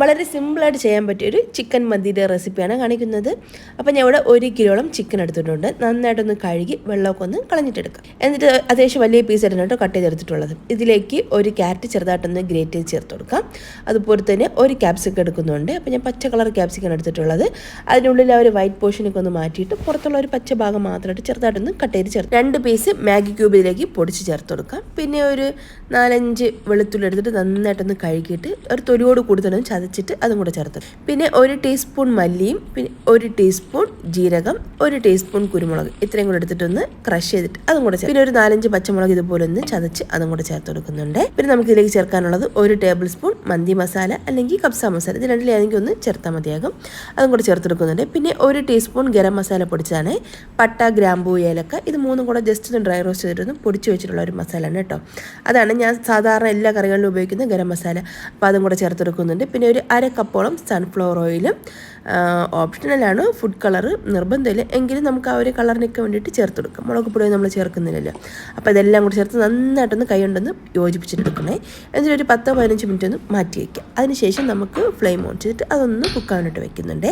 വളരെ സിമ്പിളായിട്ട് ചെയ്യാൻ പറ്റിയ ഒരു ചിക്കൻ മന്തിയുടെ റെസിപ്പിയാണ് കാണിക്കുന്നത്. അപ്പോൾ ഞാൻ ഇവിടെ ഒരു കിലോളം ചിക്കൻ എടുത്തിട്ടുണ്ട്. നന്നായിട്ടൊന്ന് കഴുകി വെള്ളമൊക്കെ ഒന്ന് കളഞ്ഞിട്ടെടുക്കാം. എന്നിട്ട് അത്യാവശ്യം വലിയ പീസ് കേട്ടോ കട്ട് ചെയ്തെടുത്തിട്ടുള്ളത്. ഇതിലേക്ക് ഒരു ക്യാരറ്റ് ചെറുതായിട്ടൊന്ന് ഗ്രേറ്റ് ചെയ്ത് ചേർത്ത് കൊടുക്കാം. അതുപോലെ തന്നെ ഒരു ക്യാപ്സിക്കം എടുക്കുന്നുണ്ട്. അപ്പോൾ ഞാൻ പച്ച കളർ ക്യാപ്സിക്കം എടുത്തിട്ടുള്ളത്. അതിനുള്ളിൽ ആ ഒരു വൈറ്റ് പോർഷനൊക്കെ ഒന്ന് മാറ്റിയിട്ട് പുറത്തുള്ള ഒരു പച്ച ഭാഗം മാത്രമായിട്ട് ചെറുതായിട്ടൊന്ന് കട്ട് ചെയ്ത് ചേർത്ത് രണ്ട് പീസ് മാഗി ക്യൂബ് ഇതിലേക്ക് പൊടിച്ച് ചേർത്ത് കൊടുക്കാം. പിന്നെ ഒരു നാലഞ്ച് വെളുത്തുള്ളി എടുത്തിട്ട് നന്നായിട്ടൊന്ന് കഴുകിയിട്ട് ഒരു തൊലിയോട് കൂടി തന്നെ ഒന്ന് ചതച്ചിട്ട് അതും കൂടെ ചേർത്ത്. പിന്നെ ഒരു ടീസ്പൂൺ മല്ലിയും പിന്നെ ഒരു ടീസ്പൂൺ ജീരകം ഒരു ടീസ്പൂൺ കുരുമുളക്. ഇത്രയും കൂടെ എടുത്തിട്ടൊന്ന് ക്രഷ് ചെയ്തിട്ട് അതും കൂടെ പിന്നെ ഒരു നാലഞ്ച് പച്ചമുളക് ഇതുപോലെ ഒന്ന് ചതച്ച് അതും കൂടെ ചേർത്ത് കൊടുക്കുന്നുണ്ട്. പിന്നെ നമുക്ക് ഇതിലേക്ക് ചേർക്കാനുള്ളത് ഒരു ടേബിൾ സ്പൂൺ മന്തി മസാല അല്ലെങ്കിൽ കബ്സ മസാല. ഇത് രണ്ടിൽ ഏതെങ്കിലും ഒന്ന് ചേർത്താൽ മതിയാകും. അതും കൂടെ ചേർത്ത് കൊടുക്കുന്നുണ്ട്. പിന്നെ ഒരു ടീസ്പൂൺ ഗരം മസാല പൊടിച്ചാണ് പട്ട ഗ്രാമ്പൂ ഏലക്ക ഇത് മൂന്നും കൂടെ ജസ്റ്റ് ഒന്ന് ഡ്രൈ റോസ്റ്റ് ചെയ്തിട്ടൊന്ന് പൊടിച്ച് വെച്ചിട്ടുള്ള ഒരു മസാലയാണ് കേട്ടോ. അതാണ് ഞാൻ സാധാരണ എല്ലാ കറികളിലും ഉപയോഗിക്കുന്ന ഗരം മസാല. അപ്പോൾ അതും കൂടെ ചേർത്ത് കൊടുക്കുന്നുണ്ട്. പിന്നെ ഒരു അര കപ്പോളം സൺഫ്ലവർ ഓയിലും ഓപ്ഷണലാണ് ഫുഡ് കളർ നിർബന്ധമില്ല. എങ്കിലും നമുക്ക് ആ ഒരു കളറിനൊക്കെ വേണ്ടിയിട്ട് ചേർത്ത് കൊടുക്കാം. മുളക് പൊടി നമ്മൾ ചേർക്കുന്നില്ലല്ലോ. അപ്പോൾ ഇതെല്ലാം കൂടി ചേർത്ത് നന്നായിട്ടൊന്ന് കൈ കൊണ്ടൊന്ന് യോജിപ്പിച്ചിട്ടെടുക്കണേ എന്നിട്ട് ഒരു പത്തോ പതിനഞ്ച് മിനിറ്റ് ഒന്ന് മാറ്റി വയ്ക്കുക അതിനുശേഷം നമുക്ക് ഫ്ലെയിം ഓൺ ചെയ്തിട്ട് അതൊന്ന് കുക്കാനായിട്ട് വെക്കുന്നുണ്ട്.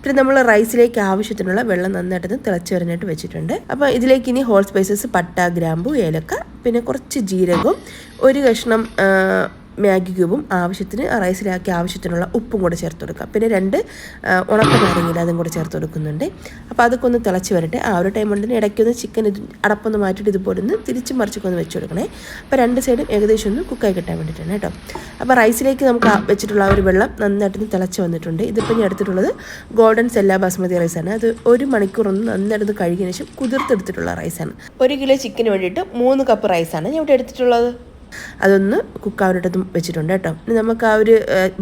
പിന്നെ നമ്മൾ റൈസിലേക്ക് ആവശ്യത്തിനുള്ള വെള്ളം നന്നായിട്ടൊന്ന് തിളച്ച് വരാനായിട്ട് വെച്ചിട്ടുണ്ട്. അപ്പോൾ ഇതിലേക്ക് ഇനി ഹോൾ സ്പൈസസ് പട്ട ഗ്രാമ്പു ഏലക്ക പിന്നെ കുറച്ച് ജീരകവും ഒരു കഷ്ണം മാഗി ക്യൂബും ആവശ്യത്തിന് റൈസിലാക്കി ആവശ്യത്തിനുള്ള ഉപ്പും കൂടെ ചേർത്ത് കൊടുക്കുക പിന്നെ രണ്ട് ഉണക്ക നാരങ്ങയിൽ അതും കൂടെ ചേർത്ത് കൊടുക്കുന്നുണ്ട്. അപ്പോൾ അതൊക്കെ ഒന്ന് തിളച്ച് വരട്ടെ. ആ ഒരു ടൈം കൊണ്ട് ഇടയ്ക്കൊന്ന് ചിക്കൻ ഇത് അടപ്പൊന്ന് മാറ്റിയിട്ട് ഇതുപോലെ ഒന്ന് തിരിച്ച് മറിച്ചൊക്കെ ഒന്ന് വെച്ച് കൊടുക്കണേ. അപ്പോൾ രണ്ട് സൈഡും ഏകദേശം ഒന്ന് കുക്കായി കിട്ടാൻ വേണ്ടിയിട്ടാണ് കേട്ടോ. അപ്പോൾ റൈസിലേക്ക് നമുക്ക് വെച്ചിട്ടുള്ള ആ ഒരു വെള്ളം നന്നായിട്ടൊന്ന് തിളച്ച് വന്നിട്ടുണ്ട്. ഇതിപ്പോൾ ഞാൻ എടുത്തിട്ടുള്ളത് ഗോൾഡൻ സെല്ല ബാസ്മതി റൈസാണ് അത് ഒരു മണിക്കൂർ നന്നായിട്ട് കഴുകിയതിന് ശേഷം കുതിർത്തെടുത്തിട്ടുള്ള റൈസാണ് ഒരു കിലോ ചിക്കന് വേണ്ടിയിട്ട് മൂന്ന് കപ്പ് റൈസാണ് ഞാൻ ഇവിടെ എടുത്തിട്ടുള്ളത്. അതൊന്ന് കുക്കാവിനോട്ടതും വെച്ചിട്ടുണ്ട് കേട്ടോ. ഇനി നമുക്ക് ആ ഒരു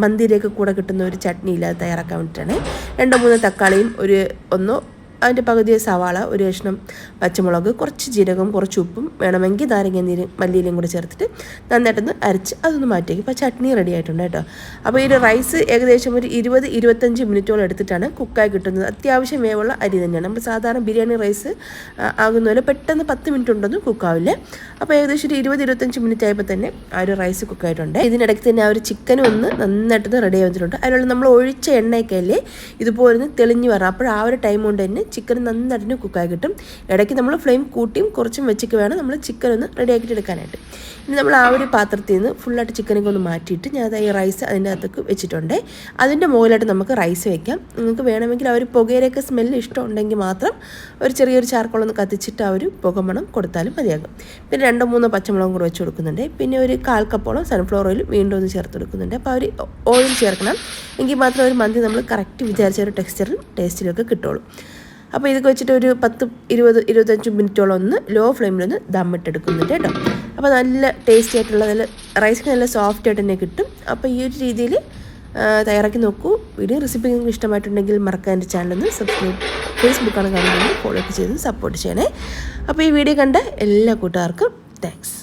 മന്തിയിലേക്ക് കൂടെ കിട്ടുന്ന ഒരു ചട്നി ഇല്ലാതെ തയ്യാറാക്കാൻ വേണ്ടിയിട്ടാണ്. രണ്ടോ മൂന്നോ തക്കാളിയും ഒരു ഒന്നോ അതിന്റെ പകുതി സവാള ഒരു കഷ്ണം പച്ചമുളക് കുറച്ച് ജീരകം കുറച്ച് ഉപ്പും വേണമെങ്കിൽ നാരങ്ങ നീരും മല്ലിയിലും കൂടെ ചേർത്തിട്ട് നന്നായിട്ടൊന്ന് അരച്ച് അതൊന്ന് മാറ്റി അപ്പോൾ ചട്നി റെഡി ആയിട്ടുണ്ട് കേട്ടോ. അപ്പോൾ ഈ റൈസ് ഏകദേശം ഒരു ഇരുപത് ഇരുപത്തഞ്ച് മിനിറ്റോളം എടുത്തിട്ടാണ് കുക്കായി കിട്ടുന്നത്. അത്യാവശ്യം വേവുള്ള അരി തന്നെയാണ്. നമ്മൾ സാധാരണ ബിരിയാണി റൈസ് ആകുന്ന പോലെ പെട്ടെന്ന് പത്ത് മിനിറ്റ് ഉണ്ടൊന്നും കുക്കാവില്ല അപ്പോൾ ഏകദേശം ഒരു ഇരുപത് ഇരുപത്തഞ്ച് മിനിറ്റ് ആയപ്പോൾ തന്നെ ആ ഒരു റൈസ് കുക്കായിട്ടുണ്ട് ഇതിനിടയ്ക്ക് തന്നെ ആ ഒരു ചിക്കനും ഒന്ന് നന്നായിട്ടൊന്ന് റെഡി ആയിട്ടുണ്ട് അതിനുള്ള നമ്മൾ ഒഴിച്ച എണ്ണയൊക്കെ അല്ലേ ഇതുപോലെ ഒന്ന് തെളിഞ്ഞ് വരാം അപ്പോൾ ആ ഒരു ടൈം കൊണ്ട് തന്നെ ചിക്കൻ നന്നായിട്ട് കുക്കായി കിട്ടും. ഇടയ്ക്ക് നമ്മൾ ഫ്ലെയിം കൂട്ടിയും കുറച്ചും വെച്ചൊക്കെ വേണം നമ്മൾ ചിക്കൻ ഒന്ന് റെഡി ആക്കിയിട്ട് എടുക്കാനായിട്ട്. ഇനി നമ്മൾ ആ ഒരു പാത്രത്തിൽ നിന്ന് ഫുള്ളായിട്ട് ചിക്കനൊക്കെ ഒന്ന് മാറ്റിയിട്ട് ഞാൻ ഈ റൈസ് അതിന്റെ അകത്തേക്ക് വെച്ചിട്ടുണ്ട്. അതിന്റെ മുകളിലായിട്ട് നമുക്ക് റൈസ് വെക്കാം. നിങ്ങൾക്ക് വേണമെങ്കിൽ ആ ഒരു പുകയിലേക്ക് സ്മെല്ല് ഇഷ്ടമുണ്ടെങ്കിൽ മാത്രം ഒരു ചെറിയൊരു ചാർക്കോളൊന്ന് കത്തിച്ചിട്ട് ആ ഒരു പുകമണം കൊടുത്താലും മതിയാകും. പിന്നെ രണ്ടോ മൂന്നോ പച്ചമുളകും കൂടെ വെച്ച് കൊടുക്കുന്നുണ്ട്. പിന്നെ ഒരു കാൽ കപ്പോളം സൺഫ്ലവർ ഓയിൽ വീണ്ടും ഒന്ന് ചേർത്ത് കൊടുക്കുന്നുണ്ട്. അപ്പോൾ ഒരു ഓയിൽ ചേർക്കണം. എങ്കിൽ മാത്രം ഒരു മന്തി നമ്മൾ കറക്റ്റ് വിചാരിച്ച ഒരു ടെക്സ്ചറും ടേസ്റ്റിലൊക്കെ കിട്ടുള്ളൂ. അപ്പോൾ ഇതൊക്കെ വെച്ചിട്ട് ഒരു പത്ത് ഇരുപത് ഇരുപത്തഞ്ച് മിനിറ്റോളം ഒന്ന് ലോ ഫ്ലെയിമിലൊന്ന് ദമ്മിട്ടെടുക്കുന്നുണ്ട് കേട്ടോ. അപ്പോൾ നല്ല ടേസ്റ്റി ആയിട്ടുള്ള നല്ല റൈസ് നല്ല സോഫ്റ്റ് ആയിട്ട് തന്നെ കിട്ടും. അപ്പോൾ ഈ ഒരു രീതിയിൽ തയ്യാറാക്കി നോക്കൂ. വീഡിയോ റെസിപ്പി നിങ്ങൾക്ക് ഇഷ്ടമായിട്ടുണ്ടെങ്കിൽ മറക്കാൻ എന്റെ ചാനലൊന്ന് സബ്സ്ക്രൈബ് ഫേസ്ബുക്കാണ് കാണുന്നത് ഫോളോ ഒക്കെ ചെയ്ത് സപ്പോർട്ട് ചെയ്യണേ. അപ്പോൾ ഈ വീഡിയോ കണ്ട എല്ലാ കൂട്ടുകാർക്കും താങ്ക്സ്